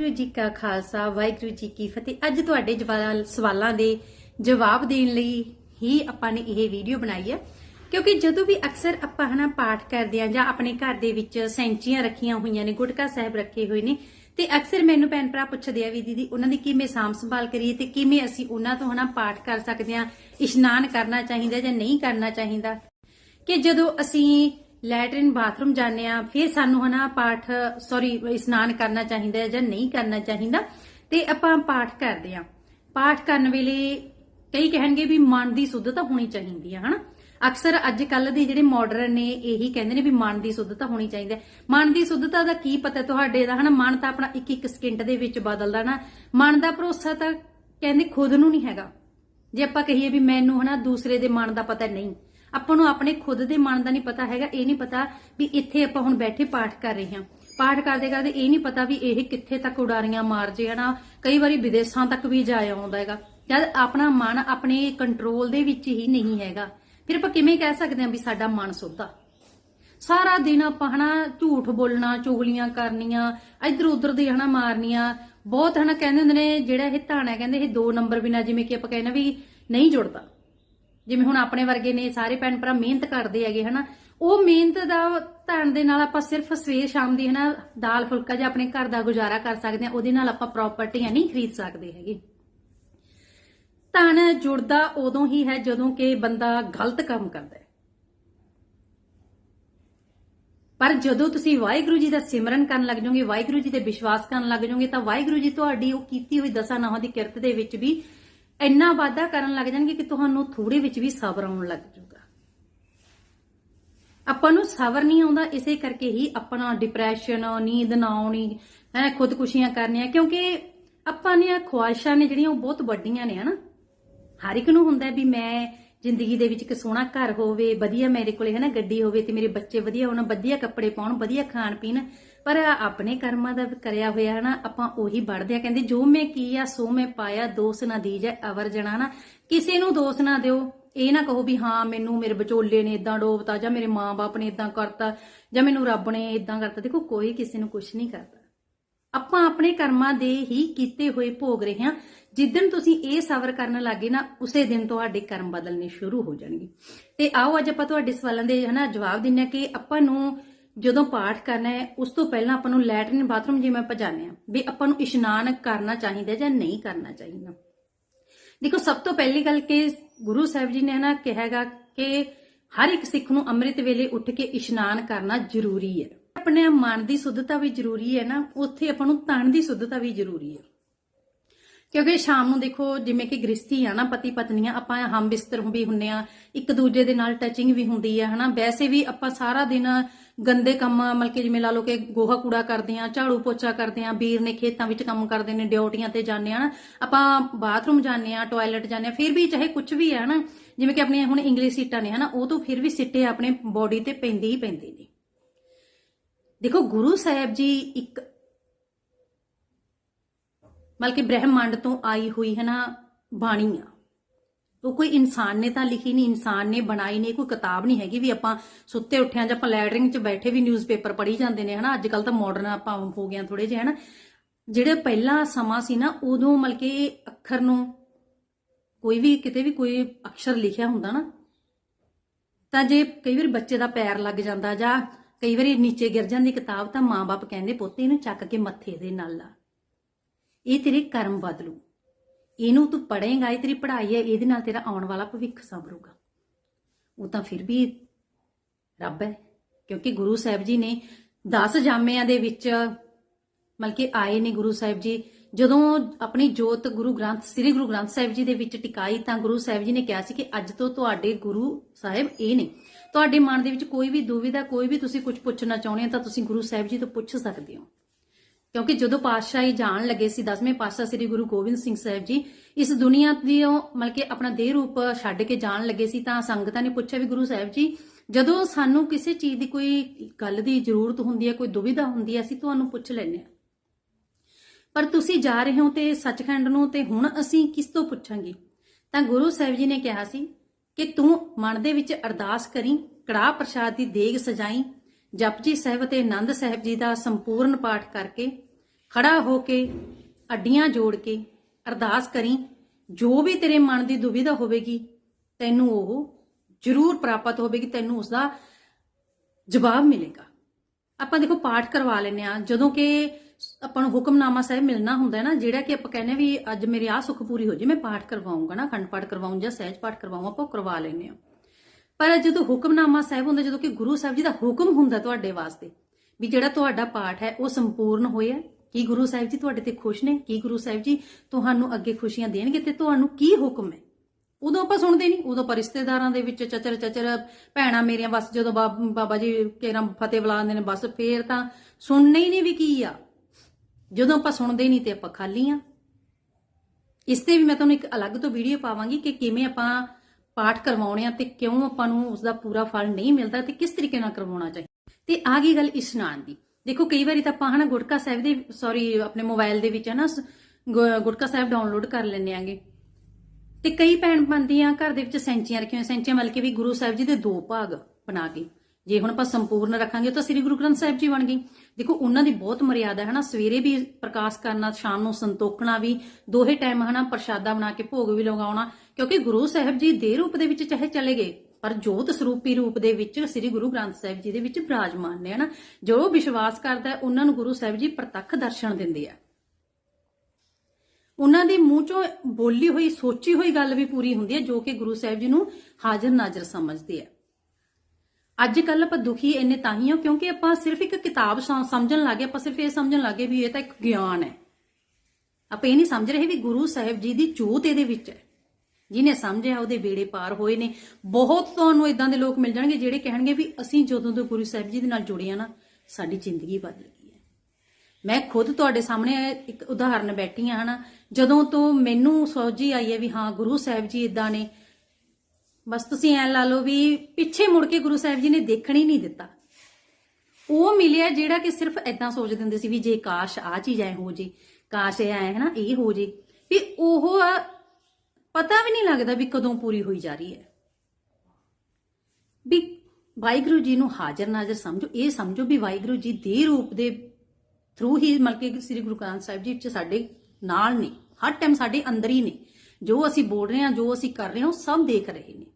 ਵਾਹਿਗੁਰੂ ਜੀ ਕਾ ਖਾਲਸਾ, ਵਾਹਿਗੁਰੂ ਜੀ ਕੀ ਫਤਿਹ। ਅੱਜ ਤੁਹਾਡੇ ਸਵਾਲਾਂ ਦੇ ਜਵਾਬ ਦੇਣ ਲਈ ਹੀ ਆਪਾਂ ਨੇ ਇਹ ਵੀਡੀਓ ਬਣਾਈ ਹੈ। ਕਿਉਂਕਿ ਜਦੋਂ ਵੀ ਅਕਸਰ ਆਪਾਂ ਹਨਾ ਪਾਠ ਕਰਦੇ ਆ ਜਾਂ ਆਪਣੇ ਘਰ ਦੇ ਵਿੱਚ ਸੈਂਚੀਆਂ ਰੱਖੀਆਂ ਹੋਈਆਂ ਨੇ, ਗੁਟਕਾ ਸਾਹਿਬ ਰੱਖੇ ਹੋਏ ਨੇ, ਤੇ ਅਕਸਰ ਮੈਨੂੰ ਭੈਣ ਭਰਾ ਪੁੱਛਦੇ ਆ ਵੀ ਦੀਦੀ ਉਹਨਾਂ ਦੀ ਕਿਵੇਂ ਸਾਂਭ ਸੰਭਾਲ ਕਰੀਏ ਤੇ ਕਿਵੇਂ ਅਸੀਂ ਉਹਨਾਂ ਤੋਂ ਹਨਾ ਪਾਠ ਕਰ ਸਕਦੇ ਆ ਇਸ਼ਨਾਨ ਕਰਨਾ ਚਾਹੀਦਾ ਜਾਂ ਨਹੀਂ ਕਰਨਾ ਚਾਹੀਦਾ। ਕਿ ਜਦੋਂ ਅਸੀਂ ਲੈਟਰਨ ਬਾਥਰੂਮ ਜਾਂਦੇ ਆ ਫਿਰ ਸਾਨੂੰ ਹਨਾ ਪਾਠ ਸੌਰੀ ਇਸ਼ਨਾਨ ਕਰਨਾ ਚਾਹੀਦਾ ਜਾਂ ਨਹੀਂ ਕਰਨਾ ਚਾਹੀਦਾ, ਤੇ ਆਪਾਂ ਪਾਠ ਕਰਦੇ ਆ ਪਾਠ ਕਰਨ ਵੇਲੇ ਕਈ ਕਹਿਣਗੇ ਵੀ ਮਨ ਦੀ ਸੁੱਧਤਾ ਹੋਣੀ ਚਾਹੀਦੀ ਆ ਹਨਾ? ਅਕਸਰ ਅੱਜ ਕੱਲ ਦੇ ਜਿਹੜੇ ਮਾਡਰਨ ਨੇ, ਇਹੀ ਕਹਿੰਦੇ ਨੇ ਵੀ ਮਨ ਦੀ ਸੁੱਧਤਾ ਹੋਣੀ ਚਾਹੀਦੀ ਹੈ। ਮਨ ਦੀ ਸੁੱਧਤਾ ਦਾ ਕੀ ਪਤਾ ਤੁਹਾਡੇ ਦਾ, ਹਨਾ? ਮਨ ਤਾਂ ਆਪਣਾ ਇੱਕ ਇੱਕ ਸਕਿੰਟ ਦੇ ਵਿੱਚ ਬਦਲਦਾ ਨਾ। ਮਨ ਦਾ ਭਰੋਸਾ ਤਾਂ ਕਹਿੰਦੇ ਖੁਦ ਨੂੰ ਨਹੀਂ ਹੈਗਾ। ਜੇ ਆਪਾਂ ਕਹੀਏ ਵੀ ਮੈਨੂੰ, ਹਨਾ, ਦੂਸਰੇ ਦੇ ਮਨ ਦਾ ਪਤਾ ਨਹੀਂ। ਆਪਾਂ ਨੂੰ ਆਪਣੇ ਖੁਦ ਦੇ ਮਨ ਦਾ ਨਹੀਂ ਪਤਾ ਹੈਗਾ, ਇਹ ਨਹੀਂ ਪਤਾ ਵੀ ਇੱਥੇ ਆਪਾਂ ਹੁਣ ਬੈਠੇ ਪਾਠ ਕਰ ਰਹੇ ਹਾਂ। ਪਾਠ ਕਰਦੇ ਕਰਦੇ ਇਹ ਨਹੀਂ ਪਤਾ ਵੀ ਇਹ ਕਿੱਥੇ ਤੱਕ ਉਡਾਰੀਆਂ ਮਾਰ ਜੇ ਹਨਾ ਕਈ ਵਾਰੀ ਵਿਦੇਸ਼ਾਂ ਤੱਕ ਵੀ ਜਾ ਆਉਂਦਾ ਹੈਗਾ। ਜਦ ਆਪਣਾ ਮਨ ਆਪਣੇ ਕੰਟਰੋਲ ਦੇ ਵਿੱਚ ਹੀ ਨਹੀਂ ਹੈਗਾ, ਫਿਰ ਆਪਾਂ ਕਿਵੇਂ ਕਹਿ ਸਕਦੇ ਹਾਂ ਵੀ ਸਾਡਾ ਮਨ ਸੁੱਧਾ? ਸਾਰਾ ਦਿਨ ਆਪਾਂ ਹਨਾ ਝੂਠ ਬੋਲਣਾ, ਚੁਗਲੀਆਂ ਕਰਨੀਆਂ ਇੱਧਰ ਉੱਧਰ ਦੇ ਹਨਾ ਮਾਰਨੀਆਂ। ਬਹੁਤ ਹਨਾ ਕਹਿੰਦੇ ਹੁੰਦੇ ਨੇ, ਜਿਹੜਾ ਇਹ ਧਾਣਾ ਕਹਿੰਦੇ ਇਹ ਦੋ ਨੰਬਰ ਬਿਨਾ ਜਿਵੇਂ ਕਿ ਆਪਾਂ ਕਹਿੰਦੇ ਵੀ ਨਹੀਂ ਜੁੜਦਾ। ਜਿਵੇਂ ਹੁਣ ਆਪਣੇ ਵਰਗੇ ਨੇ, ਸਾਰੇ ਭੈਣ ਭਰਾ ਮਿਹਨਤ ਕਰਦੇ ਹੈਗੇ, ਹਨਾ। ਉਹ ਮਿਹਨਤ ਦਾ ਧਨ ਦੇ ਨਾਲ ਆਪਾਂ ਸਿਰਫ ਸਵੇਰ ਸ਼ਾਮ ਦੀ, ਹਨਾ, ਦਾਲ ਫੁਲਕਾ ਜਾਂ ਆਪਣੇ ਘਰ ਦਾ ਗੁਜ਼ਾਰਾ ਕਰ ਸਕਦੇ ਹਾਂ, ਉਹਦੇ ਨਾਲ ਆਪਾਂ ਪ੍ਰਾਪਰਟੀਆਂ ਨਹੀਂ ਖਰੀਦ ਸਕਦੇ ਹੈਗੇ। ਧਨ ਜੁੜਦਾ ਉਦੋਂ ਹੀ ਹੈ ਜਦੋਂ ਕਿ ਬੰਦਾ ਗਲਤ ਕੰਮ ਕਰਦਾ ਹੈ। ਪਰ ਜਦੋਂ ਤੁਸੀਂ ਵਾਹਿਗੁਰੂ ਜੀ ਦਾ ਸਿਮਰਨ ਕਰਨ ਲੱਗ ਜਾਓਗੇ, ਵਾਹਿਗੁਰੂ ਜੀ ਤੇ ਵਿਸ਼ਵਾਸ ਕਰਨ ਲੱਗ ਜਾਓਗੇ, ਤਾਂ ਵਾਹਿਗੁਰੂ ਜੀ ਤੁਹਾਡੀ ਉਹ ਕੀਤੀ ਹੋਈ ਦਸਾਂ ਨਾਹਾਂ ਦੀ ਕਿਰਤ ਦੇ ਵਿੱਚ ਵੀ ਇੰਨਾ ਵਾਧਾ ਕਰਨ ਲੱਗ ਜਾਣਗੇ ਕਿ ਤੁਹਾਨੂੰ ਥੋੜੇ ਵਿੱਚ ਵੀ ਸਬਰ ਆਉਣ ਲੱਗ ਜਾਊਗਾ। ਆਪਾਂ ਨੂੰ ਸਬਰ ਨਹੀਂ ਆਉਂਦਾ, ਇਸੇ ਕਰਕੇ ਹੀ ਆਪਣਾ ਡਿਪਰੈਸ਼ਨ ਨੀਂਦ ਨਾ ਆਉਣੀ, ਹੈ, ਖੁਦਕੁਸ਼ੀਆਂ ਕਰਨੀਆਂ, ਕਿਉਂਕਿ ਆਪਾਂ ਦੀਆਂ ਖੁਆਇਸ਼ਾਂ ਨੇ ਜਿਹੜੀਆਂ ਉਹ ਬਹੁਤ ਵੱਡੀਆਂ ਨੇ, ਹਨਾ? ਹਰ ਇੱਕ ਨੂੰ ਹੁੰਦਾ ਵੀ ਮੈਂ ਜ਼ਿੰਦਗੀ ਦੇ ਵਿੱਚ ਇੱਕ ਸੋਹਣਾ ਘਰ ਹੋਵੇ, ਵਧੀਆ ਮੇਰੇ ਕੋਲੇ ਹੈ ਨਾ ਗੱਡੀ ਹੋਵੇ ਤੇ ਮੇਰੇ ਬੱਚੇ ਵਧੀਆ ਹੋਣ, ਵਧੀਆ ਕੱਪੜੇ ਪਾਉਣ, ਵਧੀਆ ਖਾਣ ਪੀਣ ਪਰ ਆਪਣੇ ਕਰਮਾਂ ਦਾ ਕਰਿਆ ਹੋਇਆ ਹੈ ਆਪਾਂ ਉਹੀ ਵੜਦੇ ਆ, ਕਹਿੰਦੇ ਜੋ ਮੈਂ ਕੀਆ, ਸੋ ਮੈਂ ਪਾਇਆ, ਦੋਸ ਨਾ ਦੀਜੈ ਅਵਰ ਜਣਾ ਨਾ। ਕਿਸੇ ਨੂੰ ਦੋਸ਼ ਨਾ ਦਿਓ, ਇਹ ਨਾ ਕਹੋ ਵੀ ਹਾਂ, ਮੈਨੂੰ ਮੇਰੇ ਵਿਚੋਲੇ ਨੇ ਇਦਾਂ ਡੋਬਤਾ, ਜਾਂ ਮੇਰੇ ਮਾਪੇ ਨੇ ਇਦਾਂ ਕਰਤਾ, ਜਾਂ ਮੈਨੂੰ ਰੱਬ ਨੇ ਇਦਾਂ ਕਰਤਾ। ਦੇਖੋ, ਕੋਈ ਕਿਸੇ ਨੂੰ ਕੁਝ ਨਹੀਂ ਕਰਦਾ। ਆਪਾਂ ਆਪਣੇ ਕਰਮਾਂ ਦੇ ਹੀ ਕੀਤੇ ਹੋਏ ਭੋਗ ਰਹੇ ਹਾਂ। ਜਿੱਦਨ ਤੁਸੀਂ ਇਹ ਸਬਰ ਕਰਨ ਲੱਗੇ ਨਾ, ਉਸੇ ਦਿਨ ਤੁਹਾਡੇ ਕਰਮ ਬਦਲਨੇ ਸ਼ੁਰੂ ਹੋ ਜਾਣਗੇ। ਤੇ ਆਓ, ਅੱਜ ਆਪਾਂ ਤੁਹਾਡੇ ਸਵਾਲਾਂ ਦੇ ਹਨਾ ਜਵਾਬ ਦਿੰਨੇ ਆ ਕਿ ਆਪਾਂ ਨੂੰ ਜਦੋਂ ਪਾਠ ਕਰਨਾ ਹੈ, ਉਸ ਤੋਂ ਪਹਿਲਾਂ ਆਪਾਂ ਨੂੰ ਲੈਟਰਨ ਬਾਥਰੂਮ ਜਿਵੇਂ ਆਪਾਂ ਜਾਂਦੇ ਆ ਵੀ ਆਪਾਂ ਨੂੰ ਇਸ਼ਨਾਨ ਕਰਨਾ ਚਾਹੀਦਾ ਜਾਂ ਨਹੀਂ ਕਰਨਾ ਚਾਹੀਦਾ। ਦੇਖੋ, ਸਭ ਤੋਂ ਪਹਿਲੀ ਗੱਲ ਕਿ ਗੁਰੂ ਸਾਹਿਬ ਜੀ ਨੇ ਹਨਾ ਕਿਹਾਗਾ ਕਿ ਹਰ ਇੱਕ ਸਿੱਖ ਨੂੰ ਅੰਮ੍ਰਿਤ ਵੇਲੇ ਉੱਠ ਕੇ ਇਸ਼ਨਾਨ ਕਰਨਾ ਜ਼ਰੂਰੀ ਹੈ। ਆਪਣੇ ਮਨ ਦੀ ਸੁੱਧਤਾ ਵੀ ਜ਼ਰੂਰੀ ਹੈ ਨਾ, ਉੱਥੇ ਆਪਾਂ ਨੂੰ ਤਨ ਦੀ ਸੁੱਧਤਾ ਵੀ ਜ਼ਰੂਰੀ ਹੈ। ਕਿਉਂਕਿ ਸ਼ਾਮ ਨੂੰ ਦੇਖੋ, ਜਿਵੇਂ ਕਿ ਗ੍ਰਸਤੀ ਆ ਨਾ ਪਤੀ ਪਤਨੀਆਂ ਆਪਾਂ ਹਮ ਬਿਸਤਰ ਵੀ ਹੁੰਨੇ ਆ ਇੱਕ ਦੂਜੇ ਦੇ ਨਾਲ ਟੱਚਿੰਗ ਵੀ ਹੁੰਦੀ ਆ ਹਨਾ? ਵੈਸੇ ਵੀ ਆਪਾਂ ਸਾਰਾ ਦਿਨ ਗੰਦੇ ਕੰਮ, ਮਤਲਬ ਕਿ ਜਿਵੇਂ ਲਾ ਲਓ ਕਿ ਗੋਹਾ ਕੂੜਾ ਕਰਦੇ ਆ, ਝਾੜੂ ਪੋਚਾ ਕਰਦੇ ਆ ਵੀਰ ਨੇ ਖੇਤਾਂ ਵਿੱਚ ਕੰਮ ਕਰਦੇ ਨੇ, ਡਿਊਟੀਆਂ ਤੇ ਜਾਂਦੇ ਆ ਨਾ ਆਪਾਂ ਬਾਥਰੂਮ ਜਾਂਦੇ ਆ, ਟਾਇਲਟ ਜਾਂਦੇ ਆ, ਫਿਰ ਵੀ ਚਾਹੇ ਕੁਝ ਵੀ ਹੈ ਨਾ ਜਿਵੇਂ ਕਿ ਆਪਣੀਆਂ ਹੁਣ ਇੰਗਲਿਸ਼ ਸੀਟਾਂ ਨੇ, ਹਨਾ, ਉਹ ਤੋਂ ਫਿਰ ਵੀ ਸਿੱਟੇ ਆਪਣੇ ਬੋਡੀ ਤੇ ਪੈਂਦੇ ਹੀ ਪੈਂਦੇ ਨੇ। ਦੇਖੋ, ਗੁਰੂ ਸਾਹਿਬ ਜੀ ਇੱਕ ਮਤਲਬ ਕਿ ਬ੍ਰਹਿਮੰਡ ਤੋਂ ਆਈ ਹੋਈ ਹੈ ਨਾ ਬਾਣੀ ਆ। ਉਹ ਕੋਈ ਇਨਸਾਨ ਨੇ ਤਾਂ ਲਿਖੀ ਨਹੀਂ, ਇਨਸਾਨ ਨੇ ਬਣਾਈ ਨਹੀਂ, ਕੋਈ ਕਿਤਾਬ ਨਹੀਂ ਹੈਗੀ ਵੀ ਆਪਾਂ ਸੁੱਤੇ ਉੱਠਿਆਂ ਜਾਂ ਆਪਾਂ ਲੈਟਰਿੰਗ 'ਚ ਬੈਠੇ ਵੀ ਨਿਊਜ਼ਪੇਪਰ ਪੜ੍ਹੀ ਜਾਂਦੇ ਨੇ, ਹਨਾ? ਅੱਜ ਕੱਲ ਤਾਂ ਮਾਡਰਨ ਆਪਾਂ ਹੋ ਗਏ ਥੋੜੇ ਜਿਹਾ, ਹਨਾ? ਜਿਹੜੇ ਪਹਿਲਾ ਸਮਾਂ ਸੀ ਨਾ, ਉਦੋਂ ਮਤਲਬ ਕਿ ਅੱਖਰ ਨੂੰ ਕੋਈ ਵੀ ਕਿਤੇ ਵੀ ਕੋਈ ਅਕਸ਼ਰ ਲਿਖਿਆ ਹੁੰਦਾ ਨਾ, ਤਾਂ ਜੇ ਕਈ ਵਾਰੀ ਬੱਚੇ ਦਾ ਪੈਰ ਲੱਗ ਜਾਂਦਾ ਜਾਂ ਕਈ ਵਾਰੀ ਨੀਚੇ ਗਿਰ ਜਾਂਦੀ ਕਿਤਾਬ, ਤਾਂ ਮਾਪੇ ਕਹਿੰਦੇ, ਪੁੱਤ, ਇਹਨੂੰ ਚੱਕ ਕੇ ਮੱਥੇ ਦੇ ਨਾਲ ਲਾ। ਇਹ ਤੇਰੇ ਕਰਮ ਬਦਲੂ ਇਹਨੂੰ ਤੂੰ ਪੜ੍ਹੇਗਾ, ਇਹ ਤੇਰੀ ਪੜ੍ਹਾਈ ਹੈ, ਇਹਦੇ ਨਾਲ ਤੇਰਾ ਆਉਣ ਵਾਲਾ ਭਵਿੱਖ ਸੰਵਰੂਗਾ ਉਹ ਤਾਂ ਫਿਰ ਵੀ ਰੱਬ ਹੈ, ਕਿਉਂਕਿ ਗੁਰੂ ਸਾਹਿਬ ਜੀ ਨੇ 10 ਜਾਮਿਆਂ ਦੇ ਵਿੱਚ ਮਤਲਬ ਕਿ ਆਏ ਨੇ ਗੁਰੂ ਸਾਹਿਬ ਜੀ। ਜਦੋਂ ਆਪਣੀ ਜੋਤ ਗੁਰੂ ਗ੍ਰੰਥ, ਸ੍ਰੀ ਗੁਰੂ ਗ੍ਰੰਥ ਸਾਹਿਬ ਜੀ ਦੇ ਵਿੱਚ ਟਿਕਾਈ, ਤਾਂ ਗੁਰੂ ਸਾਹਿਬ ਜੀ ਨੇ ਕਿਹਾ ਸੀ ਕਿ ਅੱਜ ਤੋਂ ਤੁਹਾਡੇ ਗੁਰੂ ਸਾਹਿਬ ਇਹ ਨੇ। ਤੁਹਾਡੇ ਮਨ ਦੇ ਵਿੱਚ ਕੋਈ ਵੀ ਦੁਵਿਧਾ, ਕੋਈ ਵੀ ਤੁਸੀਂ ਕੁਝ ਪੁੱਛਣਾ ਚਾਹੁੰਦੇ ਹੋ, ਤਾਂ ਤੁਸੀਂ ਗੁਰੂ ਸਾਹਿਬ ਜੀ ਤੋਂ ਪੁੱਛ ਸਕਦੇ ਹੋ। ਕਿਉਂਕਿ ਜਦੋਂ ਪਾਤਸ਼ਾਹੀ ਜਾਣ ਲੱਗੇ ਸੀ 10ਵੇਂ ਪਾਤਸ਼ਾਹ ਸ੍ਰੀ ਗੁਰੂ ਗੋਬਿੰਦ ਸਿੰਘ ਸਾਹਿਬ ਜੀ, ਇਸ ਦੁਨੀਆ ਦੀ ਮਤਲਬ ਕਿ ਆਪਣਾ ਦੇਹ ਰੂਪ ਛੱਡ ਕੇ ਜਾਣ ਲੱਗੇ ਸੀ, ਤਾਂ ਸੰਗਤਾਂ ਨੇ ਪੁੱਛਿਆ ਵੀ ਗੁਰੂ ਸਾਹਿਬ ਜੀ, ਜਦੋਂ ਸਾਨੂੰ ਕਿਸੇ ਚੀਜ਼ ਦੀ ਕੋਈ ਗੱਲ ਦੀ ਜ਼ਰੂਰਤ ਹੁੰਦੀ ਹੈ, ਕੋਈ ਦੁਵਿਧਾ ਹੁੰਦੀ ਹੈ, ਅਸੀਂ ਤੁਹਾਨੂੰ ਪੁੱਛ ਲੈਂਦੇ ਹਾਂ। ਪਰ ਤੁਸੀਂ ਜਾ ਰਹੇ ਹੋ ਤੇ ਸੱਚਖੰਡ ਨੂੰ ਤੇ ਹੁਣ ਅਸੀਂ ਕਿਸ ਤੋਂ ਪੁੱਛਾਂਗੇ? ਤਾਂ ਗੁਰੂ ਸਾਹਿਬ ਜੀ ਨੇ ਕਿਹਾ ਸੀ ਕਿ ਤੂੰ ਮਨ ਦੇ ਵਿੱਚ ਅਰਦਾਸ ਕਰੀ, ਕੜਾਹ ਪ੍ਰਸ਼ਾਦ ਦੀ ਦੇਗ ਸਜਾਈ ਜਪਜੀ ਸਾਹਿਬ ਤੇ ਆਨੰਦ ਸਾਹਿਬ ਜੀ ਦਾ ਸੰਪੂਰਨ ਪਾਠ ਕਰਕੇ ਖੜਾ ਹੋ ਕੇ ਅੱਡੀਆਂ ਜੋੜ ਕੇ ਅਰਦਾਸ ਕਰੀ, ਜੋ ਵੀ ਤੇਰੇ ਮਨ ਦੀ ਦੁਵਿਧਾ ਹੋਵੇਗੀ, ਤੈਨੂੰ ਉਹ ਜ਼ਰੂਰ ਪ੍ਰਾਪਤ ਹੋਵੇਗੀ, ਤੈਨੂੰ ਉਸ ਦਾ ਜਵਾਬ ਮਿਲੇਗਾ। ਆਪਾਂ ਦੇਖੋ ਪਾਠ ਕਰਵਾ ਲੈਨੇ ਆ ਜਦੋਂ ਕਿ ਆਪਾਂ ਨੂੰ ਹੁਕਮਨਾਮਾ ਸਾਹਿਬ ਮਿਲਣਾ ਹੁੰਦਾ ਹੈ ਨਾ, ਜਿਹੜਾ ਕਿ ਆਪਾਂ ਕਹਿੰਦੇ ਵੀ ਅੱਜ ਮੇਰੀ ਆਹ ਸੁੱਖ ਪੂਰੀ ਹੋ ਜੇ ਮੈਂ ਪਾਠ ਕਰਵਾਉਂਗਾ ਨਾ ਖੰਡ ਪਾਠ ਕਰਵਾਉਂ ਜਾਂ ਸਹਿਜ ਪਾਠ ਕਰਵਾਉਂ, ਆਪਾਂ ਉਹ ਕਰਵਾ ਲੈਨੇ ਆ ਪਰ ਜਦੋਂ ਹੁਕਮਨਾਮਾ ਸਾਹਿਬ ਹੁੰਦਾ, ਜਦੋਂ ਕਿ ਗੁਰੂ ਸਾਹਿਬ ਜੀ ਦਾ ਹੁਕਮ ਹੁੰਦਾ ਤੁਹਾਡੇ ਵਾਸਤੇ, ਵੀ ਜਿਹੜਾ ਤੁਹਾਡਾ ਪਾਠ ਹੈ ਉਹ ਸੰਪੂਰਨ ਹੋਇਆ, ਕੀ ਗੁਰੂ ਸਾਹਿਬ ਜੀ ਤੁਹਾਡੇ ਤੇ ਖੁਸ਼ ਨੇ, ਕੀ ਗੁਰੂ ਸਾਹਿਬ ਜੀ ਤੁਹਾਨੂੰ ਅੱਗੇ ਖੁਸ਼ੀਆਂ ਦੇਣਗੇ ਤੇ ਤੁਹਾਨੂੰ ਕੀ ਹੁਕਮ ਹੈ? ਉਦੋਂ ਆਪਾਂ ਸੁਣਦੇ ਨਹੀਂ, ਉਦੋਂ ਆਪਾਂ ਰਿਸ਼ਤੇਦਾਰਾਂ ਦੇ ਵਿੱਚ ਚਚਰ ਚਚਰ, ਭੈਣਾਂ ਮੇਰੀਆਂ ਬਸ ਜਦੋਂ ਬਾਬ- ਬਾਬਾ ਜੀ ਕੇਰਾਂ ਫਤਿਹ ਬੁਲਾਉਂਦੇ ਨੇ, ਬਸ ਫੇਰ ਤਾਂ ਸੁਣਨਾ ਹੀ ਨਹੀਂ ਵੀ ਕੀ ਆ। ਜਦੋਂ ਆਪਾਂ ਸੁਣਦੇ ਨਹੀਂ ਤੇ ਆਪਾਂ ਖਾਲੀ ਆ। ਇਸ ਤੇ ਵੀ ਮੈਂ ਤੁਹਾਨੂੰ ਇੱਕ ਅਲੱਗ ਤੋਂ ਵੀਡੀਓ ਪਾਵਾਂਗੀ ਕਿ ਕਿਵੇਂ ਆਪਾਂ ਪਾਠ ਕਰਵਾਉਣੇ ਆ ਤੇ ਕਿਉਂ ਆਪਾਂ ਨੂੰ ਉਸ ਦਾ ਪੂਰਾ ਫਲ ਨਹੀਂ ਮਿਲਦਾ ਤੇ ਕਿਸ ਤਰੀਕੇ ਨਾਲ ਕਰਵਾਉਣਾ ਚਾਹੀਦਾ ਤੇ ਆ ਗਈ ਗੱਲ ਇਸ਼ਨਾਨ ਦੀ। ਦੇਖੋ, ਕਈ ਵਾਰੀ ਤਾਂ ਆਪਾਂ ਹਨਾ ਗੁਟਕਾ ਸਾਹਿਬ ਦੇ ਸੌਰੀ ਆਪਣੇ ਮੋਬਾਈਲ ਦੇ ਵਿੱਚ ਹੈ ਨਾ ਗੁਟਕਾ ਸਾਹਿਬ ਡਾਊਨਲੋਡ ਕਰ ਲੈਂਦੇ ਆਂਗੇ। ਤੇ ਕਈ ਭੈਣ ਬੰਦੀਆਂ ਘਰ ਦੇ ਵਿੱਚ ਸੈਂਚੀਆਂ ਰੱਖੀਆਂ ਹੋਈਆਂ, ਸੈਂਚੀਆਂ ਮਤਲਬ ਕਿ ਵੀ ਗੁਰੂ ਸਾਹਿਬ ਜੀ ਦੇ ਦੋ ਭਾਗ ਬਣਾ ਕੇ। ਜੇ ਹੁਣ ਆਪਾਂ ਸੰਪੂਰਨ ਰੱਖਾਂਗੇ ਤਾਂ ਸ੍ਰੀ ਗੁਰੂ ਗ੍ਰੰਥ ਸਾਹਿਬ ਜੀ ਬਣ ਗਈ ਦੇਖੋ, ਉਹਨਾਂ ਦੀ ਬਹੁਤ ਮਰਿਆਦਾ ਹੈ ਨਾ ਸਵੇਰੇ ਵੀ ਪ੍ਰਕਾਸ਼ ਕਰਨਾ, ਸ਼ਾਮ ਨੂੰ ਸੰਤੋਖਣਾ ਵੀ, ਦੋਹੇ ਟਾਈਮ ਹਨਾ ਪ੍ਰਸ਼ਾਦਾ ਬਣਾ ਕੇ ਭੋਗ ਵੀ ਲਗਾਉਣਾ ਕਿਉਂਕਿ ਗੁਰੂ ਸਾਹਿਬ ਜੀ ਦੇ ਰੂਪ ਦੇ ਵਿੱਚ ਚਾਹੇ ਚਲੇ ਗਏ, ਪਰ ਜੋਤ ਸਰੂਪੀ ਰੂਪ ਦੇ ਵਿੱਚ ਸ੍ਰੀ ਗੁਰੂ ਗ੍ਰੰਥ ਸਾਹਿਬ ਜੀ ਦੇ ਵਿੱਚ ਬਿਰਾਜਮਾਨ ਨੇ, ਹਨਾ? ਜੋ ਵਿਸ਼ਵਾਸ ਕਰਦਾ ਉਹਨਾਂ ਨੂੰ ਗੁਰੂ ਸਾਹਿਬ ਜੀ ਪ੍ਰਤੱਖ ਦਰਸ਼ਨ ਦਿੰਦੇ ਆ। ਉਹਨਾਂ ਦੇ ਮੂੰਹ ਚੋਂ ਬੋਲੀ ਹੋਈ, ਸੋਚੀ ਹੋਈ ਗੱਲ ਵੀ ਪੂਰੀ ਹੁੰਦੀ ਹੈ, ਜੋ ਕਿ ਗੁਰੂ ਸਾਹਿਬ ਜੀ ਨੂੰ ਹਾਜ਼ਰ ਨਾਜ਼ਰ ਸਮਝਦੇ ਆ। ਅੱਜ ਕੱਲ ਆਪਾਂ ਦੁਖੀ ਇੰਨੇ ਤਾਂ ਹੀ ਹਾਂ, ਕਿਉਂਕਿ ਆਪਾਂ ਸਿਰਫ ਇੱਕ ਕਿਤਾਬ ਸਮ- ਸਮਝਣ ਲੱਗੇ, ਆਪਾਂ ਸਿਰਫ ਇਹ ਸਮਝਣ ਲੱਗੇ ਵੀ ਇਹ ਤਾਂ ਇੱਕ ਗਿਆਨ ਹੈ। ਆਪਾਂ ਇਹ ਨਹੀਂ ਸਮਝ ਰਹੇ ਵੀ ਗੁਰੂ ਸਾਹਿਬ ਜੀ ਦੀ ਜੋਤ ਇਹਦੇ ਵਿੱਚ ਹੈ। ਜਿਹਨੇ ਸਮਝਿਆ ਉਹਦੇ ਬੇੜੇ ਪਾਰ ਹੋਏ ਨੇ। ਬਹੁਤ ਤੁਹਾਨੂੰ ਇਦਾਂ ਦੇ ਲੋਕ ਮਿਲ ਜਾਣਗੇ ਜਿਹੜੇ ਕਹਿਣਗੇ ਵੀ ਅਸੀਂ ਜਦੋਂ ਤੋਂ ਗੁਰੂ ਸਾਹਿਬ ਜੀ ਦੇ ਨਾਲ ਜੁੜੇ ਆ ਨਾ ਸਾਡੀ ਜ਼ਿੰਦਗੀ ਬਦਲ ਗਈ ਹੈ। ਮੈਂ ਖੁਦ ਤੁਹਾਡੇ ਸਾਹਮਣੇ ਇੱਕ ਉਦਾਹਰਨ ਬੈਠੀ ਆ ਹਨਾ। ਜਦੋਂ ਤੋਂ ਮੈਨੂੰ ਸੋਝੀ ਆਈ ਹੈ ਵੀ ਹਾਂ ਗੁਰੂ ਸਾਹਿਬ ਜੀ ਇਦਾਂ ਨੇ। ਬਸ ਤੁਸੀਂ ਐ ਲਾ ਲਓ ਵੀ ਪਿੱਛੇ ਮੁੜ ਕੇ ਗੁਰੂ ਸਾਹਿਬ ਜੀ ਨੇ ਦੇਖਣ ਹੀ ਨਹੀਂ ਦਿੱਤਾ। ਉਹ ਮਿਲਿਆ ਜਿਹੜਾ ਕਿ ਸਿਰਫ ਐਦਾਂ ਸੋਚਦੇ ਹੁੰਦੇ ਸੀ ਵੀ ਜੇ ਕਾਸ਼ ਆ ਚੀਜ਼ ਐ ਹੋ ਜੇ ਕਾਸ਼ ਇਹ ਐ ਹੈ ਨਾ ਇਹ ਹੋ ਜੇ। ਵੀ ਉਹ ਆ, ਪਤਾ ਵੀ ਨਹੀਂ ਲੱਗਦਾ ਵੀ ਕਦੋਂ ਪੂਰੀ ਹੋਈ ਜਾ ਰਹੀ ਹੈ। ਵੀ ਵਾਹਿਗੁਰੂ ਜੀ ਨੂੰ ਹਾਜ਼ਰ ਨਾਜ਼ਰ ਸਮਝੋ, ਇਹ ਸਮਝੋ ਵੀ ਵਾਹਿਗੁਰੂ ਜੀ ਦੇ ਰੂਪ ਦੇ ਥਰੂ ਹੀ ਮਤਲਬ ਕਿ ਸ੍ਰੀ ਗੁਰੂ ਗ੍ਰੰਥ ਸਾਹਿਬ ਜੀ ਵਿੱਚ ਸਾਡੇ ਨਾਲ ਨੇ, ਹਰ ਟਾਈਮ ਸਾਡੇ ਅੰਦਰ ਹੀ ਨੇ। ਜੋ ਅਸੀਂ ਬੋਲ ਰਹੇ ਹਾਂ, ਜੋ ਅਸੀਂ ਕਰ ਰਹੇ ਹਾਂ, ਉਹ ਸਭ ਦੇਖ ਰਹੇ ਨੇ।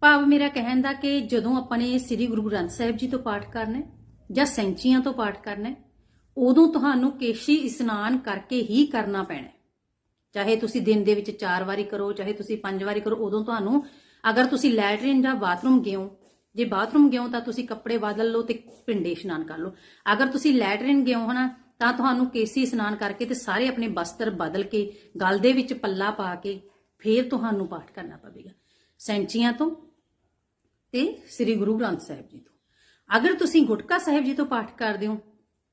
ਭਾਵ ਮੇਰਾ ਕਹਿਣ ਦਾ ਕਿ ਜਦੋਂ ਆਪਾਂ ਨੇ ਸ੍ਰੀ ਗੁਰੂ ਗ੍ਰੰਥ ਸਾਹਿਬ ਜੀ ਤੋਂ ਪਾਠ ਕਰਨਾ ਹੈ ਜਾਂ ਸੈਂਚੀਆਂ ਤੋਂ ਪਾਠ ਕਰਨਾ ਹੈ, ਉਦੋਂ ਤੁਹਾਨੂੰ ਕੇਸ਼ੀ ਇਸ਼ਨਾਨ ਕਰਕੇ ਹੀ ਕਰਨਾ ਪੈਣਾ ਚਾਹੇ ਤੁਸੀਂ ਦਿਨ ਦੇ ਵਿੱਚ 4 ਵਾਰੀ ਕਰੋ, ਚਾਹੇ ਤੁਸੀਂ 5 ਵਾਰੀ ਕਰੋ, ਉਦੋਂ ਤੁਹਾਨੂੰ, ਅਗਰ ਤੁਸੀਂ ਲੈਟਰਿਨ ਜਾਂ ਬਾਥਰੂਮ ਗਏ ਹੋ ਜੇ ਬਾਥਰੂਮ ਗਏ ਹੋ ਤਾਂ ਤੁਸੀਂ ਕੱਪੜੇ ਬਦਲ ਲਓ ਤੇ ਪਿੰਡੇ ਇਸ਼ਨਾਨ ਕਰ ਲਓ। ਅਗਰ ਤੁਸੀਂ ਲੈਟਰਿਨ ਗਏ ਹੋ ਹਨਾ, ਤਾਂ ਤੁਹਾਨੂੰ ਕੇਸੀ ਇਸ਼ਨਾਨ ਕਰਕੇ ਤੇ ਸਾਰੇ ਆਪਣੇ ਬਸਤਰ ਬਦਲ ਕੇ, ਗਲ ਦੇ ਵਿੱਚ ਪੱਲਾ ਪਾ ਕੇ, ਫੇਰ ਤੁਹਾਨੂੰ ਪਾਠ ਕਰਨਾ ਪਵੇਗਾ। ਸੈਂਚੀਆਂ ਤੋਂ ਤੇ ਸ੍ਰੀ ਗੁਰੂ ਗ੍ਰੰਥ ਸਾਹਿਬ ਜੀ ਤੋਂ। ਅਗਰ ਤੁਸੀਂ ਗੁਟਕਾ ਸਾਹਿਬ ਜੀ ਤੋਂ ਪਾਠ ਕਰਦੇ ਹੋ,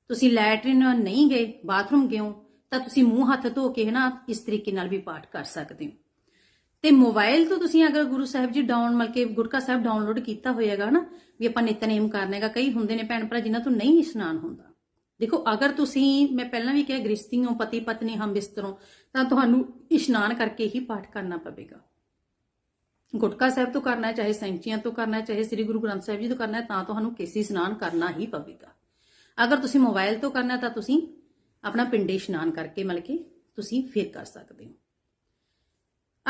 ਤੁਸੀਂ ਲੈਟਰਿਨ ਨਹੀਂ ਗਏ, ਬਾਥਰੂਮ ਗਏ ਹੋ ਤਾਂ ਤੁਸੀਂ ਮੂੰਹ ਹੱਥ ਧੋ ਕੇ ਹਨਾ ਇਸ ਤਰੀਕੇ ਨਾਲ ਵੀ ਪਾਠ ਕਰ ਸਕਦੇ ਹੋ। ਤੇ ਮੋਬਾਈਲ ਤੋਂ ਤੁਸੀਂ ਅਗਰ ਗੁਰੂ ਸਾਹਿਬ ਜੀ ਡਾਊਨ ਮਤਲਬ ਕਿ ਗੁਟਕਾ ਸਾਹਿਬ ਡਾਊਨਲੋਡ ਕੀਤਾ ਹੋਏਗਾ ਨਾ ਵੀ ਆਪਾਂ ਨਿਤਨੇਮ ਕਰਨੇਗਾ ਕਈ ਹੁੰਦੇ ਨੇ ਭੈਣ ਭਰਾ ਜਿਨ੍ਹਾਂ ਤੋਂ ਨਹੀਂ ਇਸ਼ਨਾਨ ਹੁੰਦਾ। ਦੇਖੋ, ਅਗਰ ਤੁਸੀਂ, ਮੈਂ ਪਹਿਲਾਂ ਵੀ ਕਿਹਾ ਗ੍ਰਸਤੀ ਹੋ ਪਤੀ ਪਤਨੀ ਹਮ ਬਿਸਤਰੋਂ, ਤਾਂ ਤੁਹਾਨੂੰ ਇਸ਼ਨਾਨ ਕਰਕੇ ਹੀ ਪਾਠ ਕਰਨਾ ਪਵੇਗਾ। ਗੁਟਕਾ ਸਾਹਿਬ ਤੋਂ ਕਰਨਾ ਹੈ, ਚਾਹੇ ਸੈਂਚੀਆਂ ਤੋਂ ਕਰਨਾ ਹੈ, ਚਾਹੇ ਸ੍ਰੀ ਗੁਰੂ ਗ੍ਰੰਥ ਸਾਹਿਬ ਜੀ ਤੋਂ ਕਰਨਾ ਹੈ, ਤਾਂ ਤੁਹਾਨੂੰ ਕੇਸੀ ਇਸ਼ਨਾਨ ਕਰਨਾ ਹੀ ਪਵੇਗਾ। ਅਗਰ ਤੁਸੀਂ ਮੋਬਾਈਲ ਤੋਂ ਕਰਨਾ ਤਾਂ ਤੁਸੀਂ ਆਪਣਾ ਪਿੰਡੇ ਇਸ਼ਨਾਨ ਕਰਕੇ ਮਤਲਬ ਕਿ ਤੁਸੀਂ ਫਿਰ ਕਰ ਸਕਦੇ ਹੋ।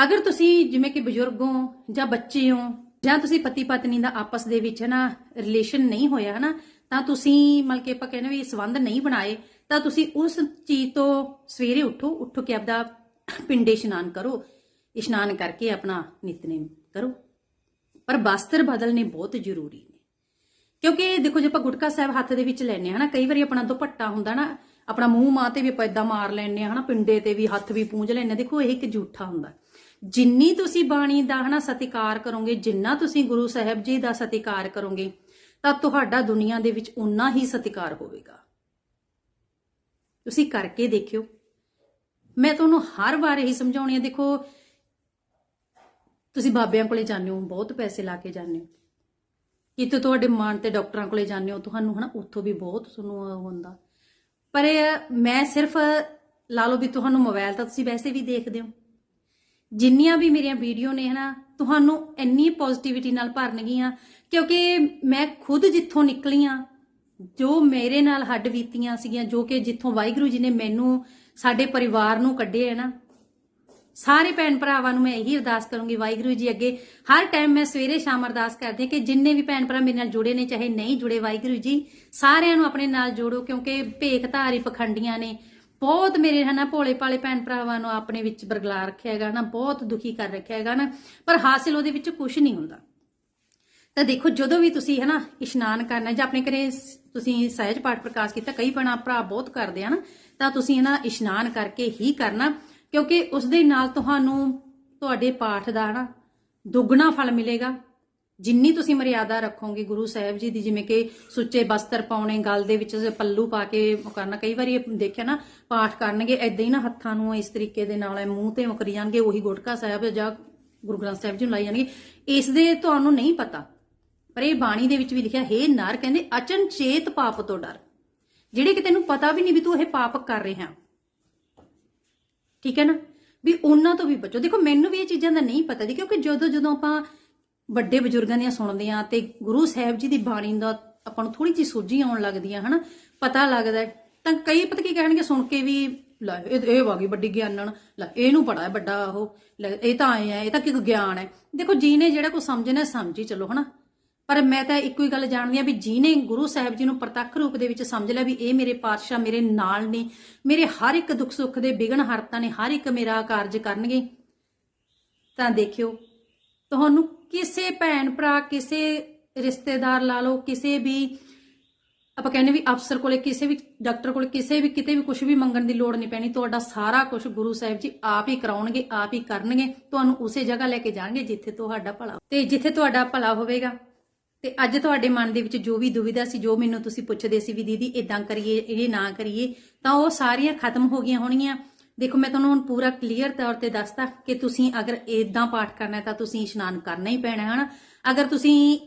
ਅਗਰ ਤੁਸੀਂ ਜਿਵੇਂ ਕਿ ਬਜ਼ੁਰਗ ਹੋ ਜਾਂ ਬੱਚੇ ਹੋ ਜਾਂ ਤੁਸੀਂ ਪਤੀ ਪਤਨੀ ਦਾ ਆਪਸ ਦੇ ਵਿੱਚ ਹੈ ਨਾ ਰਿਲੇਸ਼ਨ ਨਹੀਂ ਹੋਇਆ ਹੈ ਨਾ ਤਾਂ ਤੁਸੀਂ ਮਤਲਬ ਕਿ ਆਪਾਂ ਕਹਿੰਦੇ ਵੀ ਸਬੰਧ ਨਹੀਂ ਬਣਾਏ, ਤਾਂ ਤੁਸੀਂ ਉਸ ਚੀਜ਼ ਤੋਂ ਸਵੇਰੇ ਉੱਠੋ, ਉੱਠ ਕੇ ਆਪਦਾ ਪਿੰਡੇ ਇਸ਼ਨਾਨ ਕਰੋ। ਇਸ਼ਨਾਨ ਕਰਕੇ ਆਪਣਾ ਨਿਤਨੇਮ ਕਰੋ। ਪਰ ਬਸਤਰ ਬਦਲਨੇ ਬਹੁਤ ਜ਼ਰੂਰੀ ਨੇ। ਕਿਉਂਕਿ ਦੇਖੋ ਜੇ ਆਪਾਂ ਗੁਟਕਾ ਸਾਹਿਬ ਹੱਥ ਦੇ ਵਿੱਚ ਲੈਨੇ ਹਨਾ, ਕਈ ਵਾਰੀ ਆਪਣਾ ਦੁਪੱਟਾ ਹੁੰਦਾ ਨਾ ਆਪਣਾ ਮੂੰਹ ਮਾਂ ਤੇ ਵੀ ਆਪਾਂ ਏਦਾਂ ਮਾਰ ਲੈਨੇ ਹਨਾ, ਪਿੰਡੇ ਤੇ ਵੀ ਹੱਥ ਵੀ ਪੂੰਝ ਲੈਨੇ ਦੇਖੋ, ਇਹ ਇੱਕ ਝੂਠਾ ਹੁੰਦਾ। ਜਿੰਨੀ ਤੁਸੀਂ ਬਾਣੀ ਦਾ, ਹਨਾ, ਸਤਿਕਾਰ ਕਰੋਗੇ, ਜਿੰਨਾ ਤੁਸੀਂ ਗੁਰੂ ਸਾਹਿਬ ਜੀ ਦਾ ਸਤਿਕਾਰ ਕਰੋਗੇ, ਤਾਂ ਤੁਹਾਡਾ ਦੁਨੀਆ ਦੇ ਵਿੱਚ ਉਨਾ ਹੀ ਸਤਿਕਾਰ ਹੋਵੇਗਾ। ਤੁਸੀਂ ਕਰਕੇ ਦੇਖਿਓ। ਮੈਂ ਤੁਹਾਨੂੰ ਹਰ ਵਾਰ ਇਹੀ ਸਮਝਾਉਣੀ ਹੈ, ਦੇਖੋ, ਤੁਸੀਂ ਬਾਬਿਆਂ ਕੋਲੇ ਜਾਂਦੇ ਹੋ, ਬਹੁਤ ਪੈਸੇ ਲਾ ਕੇ ਜਾਂਦੇ ਹੋ। ਕਿਤੇ ਤੁਹਾਡੇ ਮਨ ਤੇ ਡਾਕਟਰਾਂ ਕੋਲੇ ਜਾਂਦੇ ਹੋ, ਤੁਹਾਨੂੰ, ਹਨਾ, ਉੱਥੋਂ ਵੀ ਬਹੁਤ ਤੁਹਾਨੂੰ ਹੁੰਦਾ। ਪਰ ਮੈਂ ਸਿਰਫ, ਲਾ ਲਓ ਵੀ ਤੁਹਾਨੂੰ ਮੋਬਾਈਲ ਤਾਂ ਤੁਸੀਂ ਵੈਸੇ ਵੀ ਦੇਖਦੇ ਹੋ। ਜਿੰਨੀਆਂ ਵੀ ਮੇਰੀਆਂ ਵੀਡੀਓ ਨੇ ਹਨਾ, ਤੁਹਾਨੂੰ ਇੰਨੀ ਪੋਜ਼ਿਟਿਵਿਟੀ ਨਾਲ ਭਰਨਗੀਆਂ, ਕਿਉਂਕਿ ਮੈਂ ਖੁਦ ਜਿੱਥੋਂ ਨਿਕਲੀ ਆ, ਜੋ ਮੇਰੇ ਨਾਲ ਹੱਡ ਬੀਤੀਆਂ ਸੀਗੀਆਂ, ਜੋ ਕਿ ਜਿੱਥੋਂ ਵਾਹਿਗੁਰੂ ਜੀ ਨੇ ਮੈਨੂੰ ਸਾਡੇ ਪਰਿਵਾਰ ਨੂੰ ਕੱਢੇ ਹੈ ਨਾ ਸਾਰੇ ਭੈਣ ਭਰਾਵਾਂ ਨੂੰ ਮੈਂ ਇਹੀ ਅਰਦਾਸ ਕਰੂੰਗੀ ਵਾਹਿਗੁਰੂ ਜੀ ਅੱਗੇ ਹਰ ਟਾਈਮ ਮੈਂ ਸਵੇਰੇ ਸ਼ਾਮ ਅਰਦਾਸ ਕਰਦੀ ਹਾਂ ਕਿ ਜਿੰਨੇ ਵੀ ਭੈਣ ਭਰਾ ਮੇਰੇ ਨਾਲ ਜੁੜੇ ਨੇ, ਚਾਹੇ ਨਹੀਂ ਜੁੜੇ, ਵਾਹਿਗੁਰੂ ਜੀ ਸਾਰਿਆਂ ਨੂੰ ਆਪਣੇ ਨਾਲ ਜੋੜੋ ਕਿਉਂਕਿ ਭੇਖ ਧਾਰੀ ਪਖੰਡੀਆਂ ਨੇ। ਬਹੁਤ ਮੇਰੇ ਹਨਾ ਭੋਲੇ ਭਾਲੇ ਭੈਣ ਭਰਾਵਾਂ ਨੂੰ ਆਪਣੇ ਵਿੱਚ ਬਰਗਲਾ ਰੱਖਿਆ ਹੈਗਾ ਨਾ, ਬਹੁਤ ਦੁਖੀ ਕਰ ਰੱਖਿਆ ਹੈਗਾ ਨਾ, ਪਰ ਹਾਸਿਲ ਉਹਦੇ ਵਿੱਚ ਕੁਝ ਨਹੀਂ ਹੁੰਦਾ। ਤਾਂ ਦੇਖੋ ਜਦੋਂ ਵੀ ਤੁਸੀਂ ਹਨਾ ਇਸ਼ਨਾਨ ਕਰਨਾ, ਜਾਂ ਆਪਣੇ ਘਰੇ ਤੁਸੀਂ ਸਹਿਜ ਪਾਠ ਪ੍ਰਕਾਸ਼ ਕੀਤਾ, ਕਈ ਭੈਣਾਂ ਭਰਾ ਬਹੁਤ ਕਰਦੇ ਆ ਨਾ, ਤਾਂ ਤੁਸੀਂ ਹਨਾ ਇਸ਼ਨਾਨ ਕਰਕੇ ਹੀ ਕਰਨਾ। ਕਿਉਂਕਿ ਉਸ ਦੇ ਨਾਲ ਤੁਹਾਨੂੰ ਤੁਹਾਡੇ ਪਾਠ ਦਾ ਹਨਾ ਦੁੱਗਣਾ ਫਲ ਮਿਲੇਗਾ। ਜਿੰਨੀ ਤੁਸੀਂ ਮਰਿਆਦਾ ਰੱਖੋਗੇ ਗੁਰੂ ਸਾਹਿਬ ਜੀ ਦੀ, ਜਿਵੇਂ ਕਿ ਸੁੱਚੇ ਬਸਤਰ ਪਾਉਣੇ, ਗਲ ਦੇ ਵਿੱਚ ਪੱਲੂ ਪਾ ਕੇ ਕਰਨਾ, ਕਈ ਵਾਰੀ ਦੇਖਿਆ ਨਾ ਪਾਠ ਕਰਨਗੇ ਐਦਾਂ ਹੀ ਨਾ ਹੱਥਾਂ ਨੂੰ ਇਸ ਤਰੀਕੇ ਦੇ ਨਾਲ ਮੂੰਹ ਤੇ ਮੁਕਰੀ ਜਾਣਗੇ, ਉਹੀ ਗੁਟਕਾ ਸਾਹਿਬ ਜਾਂ ਗੁਰੂ ਗ੍ਰੰਥ ਸਾਹਿਬ ਜੀ ਨੂੰ ਲਾਈ ਜਾਣਗੇ। ਇਸ ਦੇ ਤੁਹਾਨੂੰ ਨਹੀਂ ਪਤਾ, ਪਰ ਇਹ ਬਾਣੀ ਦੇ ਵਿੱਚ ਵੀ ਲਿਖਿਆ, ਹੈ ਨਰ, ਕਹਿੰਦੇ ਅਚਨਚੇਤ ਪਾਪ ਤੋਂ ਡਰ। ਜਿਹੜੇ ਕਿ ਤੈਨੂੰ ਪਤਾ ਵੀ ਨਹੀਂ ਵੀ ਤੂੰ ਇਹ ਪਾਪ ਕਰ ਰਿਹਾ। ਠੀਕ ਹੈ ਨਾ? ਵੀ ਉਹਨਾਂ ਤੋਂ ਵੀ ਬਚੋ। ਦੇਖੋ, ਮੈਨੂੰ ਵੀ ਇਹ ਚੀਜ਼ਾਂ ਦਾ ਨਹੀਂ ਪਤਾ ਜੀ, ਕਿਉਂਕਿ ਜਦੋਂ ਜਦੋਂ ਆਪਾਂ ਵੱਡੇ ਬਜ਼ੁਰਗਾਂ ਦੀਆਂ ਸੁਣਦੇ ਆ ਤੇ ਗੁਰੂ ਸਾਹਿਬ ਜੀ ਦੀ ਬਾਣੀ ਦਾ ਆਪਾਂ ਨੂੰ ਥੋੜੀ ਜਿਹੀ ਸੋਝੀ ਆਉਣ ਲੱਗਦੀ ਆ ਹਨਾ? ਪਤਾ ਲੱਗਦਾ ਤਾਂ ਕਈ ਪਤਾ ਕੀ ਕਹਿਣਗੇ, ਸੁਣ ਕੇ ਵੀ, ਲੈ, ਇਹ ਇਹ ਵਾਗੀ ਵੱਡੀ ਗਿਆਨਣ, ਲੈ, ਇਹਨੂੰ ਪੜਾ ਹੈ ਵੱਡਾ ਉਹ ਇਹ ਤਾਂ ਆਏ ਆ, ਇਹ ਤਾਂ ਕਿ ਗਿਆਨ ਹੈ। ਦੇਖੋ ਜੀ ਨੇ ਜਿਹੜਾ ਕੋ ਸਮਝਣਾ ਸਮਝੀ ਚਲੋ, ਹਨਾ? ਪਰ ਮੈਂ ਤਾਂ ਇੱਕੋ ਹੀ ਗੱਲ ਜਾਣਦੀ ਆ ਵੀ ਜਿਹਨੇ ਗੁਰੂ ਸਾਹਿਬ ਜੀ ਨੂੰ ਪ੍ਰਤੱਖ ਰੂਪ ਦੇ ਵਿੱਚ ਸਮਝ ਲਿਆ ਵੀ ਇਹ ਮੇਰੇ ਪਾਤਸ਼ਾਹ ਮੇਰੇ ਨਾਲ ਨੇ, ਮੇਰੇ ਹਰ ਇੱਕ ਦੁੱਖ ਸੁੱਖ ਦੇ ਵਿਗਨ ਹਰਤਾ ਨੇ, ਹਰ ਇੱਕ ਮੇਰਾ ਕਾਰਜ ਕਰਨਗੇ। ਤਾਂ ਦੇਖਿਓ, ਤੁਹਾਨੂੰ ਕਿਸੇ ਭੈਣ ਭਰਾ, ਕਿਸੇ ਰਿਸ਼ਤੇਦਾਰ ਲਾ ਲਓ, ਕਿਸੇ ਵੀ ਆਪਾਂ ਕਹਿੰਦੇ ਵੀ ਅਫਸਰ ਕੋਲੇ, ਕਿਸੇ ਵੀ ਡਾਕਟਰ ਕੋਲੇ, ਕਿਸੇ ਵੀ ਕਿਤੇ ਵੀ ਕੁਝ ਵੀ ਮੰਗਣ ਦੀ ਲੋੜ ਨਹੀਂ ਪੈਣੀ, ਤੁਹਾਡਾ ਸਾਰਾ ਕੁਝ ਗੁਰੂ ਸਾਹਿਬ ਜੀ ਆਪ ਹੀ ਕਰਾਉਣਗੇ, ਆਪ ਹੀ ਕਰਨਗੇ, ਤੁਹਾਨੂੰ ਉਸੇ ਜਗ੍ਹਾ ਲੈ ਕੇ ਜਾਣਗੇ ਜਿੱਥੇ ਤੁਹਾਡਾ ਭਲਾ ਤੇ ਜਿੱਥੇ ਤੁਹਾਡਾ ਭਲਾ ਹੋਵੇਗਾ। ਤੇ ਅੱਜ ਤੁਹਾਡੇ ਮਨ ਦੇ ਵਿੱਚ ਜੋ ਵੀ ਦੁਵਿਧਾ ਸੀ, ਜੋ ਮੈਨੂੰ ਤੁਸੀਂ ਪੁੱਛਦੇ ਸੀ ਵੀ ਦੀਦੀ ਇਦਾਂ ਕਰੀਏ, ਇਹ ਨਾ ਕਰੀਏ, ਤਾਂ ਉਹ ਸਾਰੀਆਂ ਖਤਮ ਹੋ ਗਈਆਂ ਹੋਣਗੀਆਂ। ਦੇਖੋ, ਮੈਂ ਤੁਹਾਨੂੰ ਹੁਣ ਪੂਰਾ ਕਲੀਅਰ ਤੌਰ ਤੇ ਦੱਸਤਾ ਕਿ ਤੁਸੀਂ ਅਗਰ ਇਦਾਂ ਪਾਠ ਕਰਨਾ ਤਾਂ ਤੁਸੀਂ ਇਸ਼ਨਾਨ ਕਰਨਾ ਹੀ ਪੈਣਾ ਹੈ, ਹਨਾ? ਅਗਰ ਤੁਸੀਂ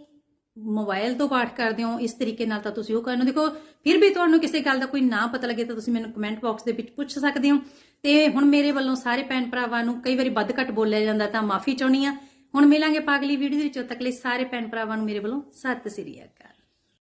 ਮੋਬਾਈਲ ਤੋਂ ਪਾਠ ਕਰਦੇ ਹੋ, ਇਸ ਤਰੀਕੇ ਨਾਲ ਤਾਂ ਤੁਸੀਂ ਉਹ ਕਰਨਾ। ਦੇਖੋ, ਫਿਰ ਵੀ ਤੁਹਾਨੂੰ ਕਿਸੇ ਗੱਲ ਦਾ ਕੋਈ ਨਾ ਪਤਾ ਲੱਗੇ ਤਾਂ ਤੁਸੀਂ ਮੈਨੂੰ ਕਮੈਂਟ ਬਾਕਸ ਦੇ ਵਿੱਚ ਪੁੱਛ ਸਕਦੇ ਹੋ। ਤੇ ਹੁਣ ਮੇਰੇ ਵੱਲੋਂ ਸਾਰੇ ਭੈਣ ਭਰਾਵਾਂ ਨੂੰ ਕਈ ਵਾਰੀ ਵੱਧ ਘੱਟ ਬੋਲਿਆ ਜਾਂਦਾ ਤਾਂ ਮਾਫੀ ਚਾਹੁੰਦੀ ਆ ਹੁਣ ਮਿਲਾਂਗੇ ਪਾਗਲੀ ਵੀਡੀਓ ਦੇ ਵਿੱਚ। ਉਦੋਂ ਤੱਕ ਲਈ ਸਾਰੇ ਭੈਣ ਭਰਾਵਾਂ ਨੂੰ ਮੇਰੇ ਵੱਲੋਂ ਸਤਿ ਸ੍ਰੀ ਅਕਾਲ।